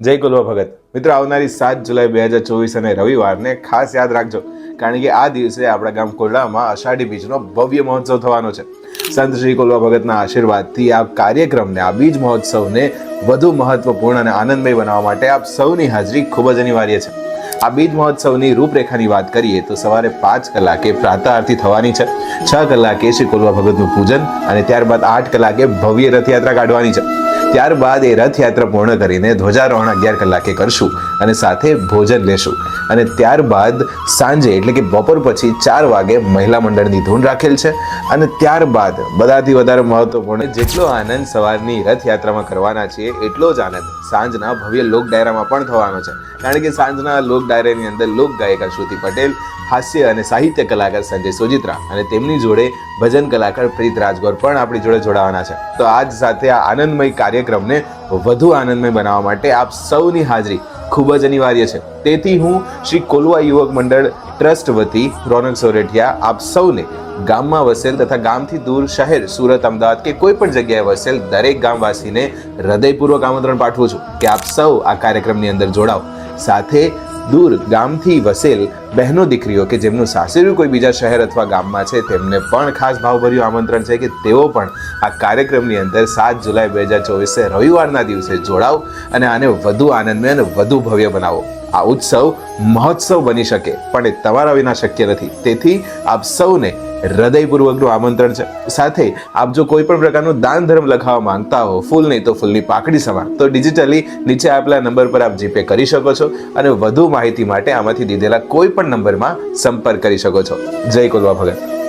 જય કુલવા ભગત. મિત્રો, આવનારી સાત જુલાઈ બે હજાર ચોવીસ અને રવિવારને ખાસ યાદ રાખજો, કારણ કે આ દિવસે આપણા ગામ કોરડામાં અષાઢી બીજનો ભવ્ય મહોત્સવ થવાનો છે. સંત શ્રી કોલવા ભગતના આશીર્વાદથી આ કાર્યક્રમને, આ બીજ મહોત્સવને વધુ મહત્વપૂર્ણ અને આનંદમય બનાવવા માટે આપ સૌની હાજરી ખૂબ જ અનિવાર્ય છે. આ બીજ મહોત્સવની રૂપરેખાની વાત કરીએ તો સવારે પાંચ કલાકે પ્રાતઃ આરતી થવાની છે, છ કલાકે શ્રી કોલવા ભગતનું પૂજન અને ત્યારબાદ આઠ કલાકે ભવ્ય રથયાત્રા કાઢવાની છે. ત્યારબાદ એ રથયાત્રા પૂર્ણ કરીને ધ્વજારોહણ અગિયાર કલાકે કરશું અને સાથે ભોજન લેશું. અને ત્યારબાદ સાંજે એટલે કે બપોર પછી ચાર વાગે મહિલા મંડળની ધૂન રાખેલ છે. અને ત્યારબાદ બધાથી વધારે મહત્વપૂર્ણ જેટલો આનંદ સવારની રથયાત્રામાં કરવાના છીએ, એટલો જ આનંદ સાંજના ભવ્ય લોક ડાયરામાં પણ થવાનો છે. કારણ કે સાંજના લોક ડાયરાની અંદર લોક ગાયિકા શ્રુતિ પટેલ, હાસ્ય અને સાહિત્ય કલાકાર સંજય સોજિત્રા અને તેમની જોડે ભજન કલાકાર પ્રીત રાજગોર પણ આપણી જોડે જોડાવાના છે. તો આજ સાથે આ આનંદમય કાર્યક્રમને વધુ આનંદમય બનાવવા માટે આપ સૌની હાજરી ખૂબ જ અનિવાર્ય છે. તેથી હું શ્રી કોલવા યુવક મંડળ ટ્રસ્ટ વતી રોનક સોરેઠિયા આપ સૌને ગામમાં વસેલ તથા ગામથી દૂર શહેર સુરત, અમદાવાદ કે કોઈ પણ જગ્યાએ વસેલ દરેક ગામવાસીને હૃદયપૂર્વક આમંત્રણ પાઠવું છું કે આપ સૌ આ કાર્યક્રમની અંદર જોડાઓ. સાથે દૂર ગામથી વસેલ બહેનો દીકરીઓ કે જેમનું સાસરિયું કોઈ બીજા શહેર અથવા ગામમાં છે, તેમને પણ ખાસ ભાવભર્યું આમંત્રણ છે કે તેઓ પણ આ કાર્યક્રમની અંદર સાત જુલાઈ બે હજાર ચોવીસે રવિવારના દિવસે જોડાઓ અને આને વધુ આનંદમય અને વધુ ભવ્ય બનાવો. આ ઉત્સવ મહોત્સવ બની શકે, પણ એ તમારા વિના શક્ય નથી. તેથી આપ સૌને હૃદયપૂર્વકનું આમંત્રણ છે. સાથે આપ જો કોઈ પણ પ્રકારનું દાન ધર્મ લખાવવા માંગતા હો, ફૂલ નહીં તો ફૂલની પાકડી સમાન. તો ડિજિટલી નીચે આપેલા નંબર પર આપ જીપે કરી શકો છો અને વધુ માહિતી માટે આમાંથી દીધેલા કોઈ પણ નંબરમાં સંપર્ક કરી શકો છો. જય કોલવા ભગત.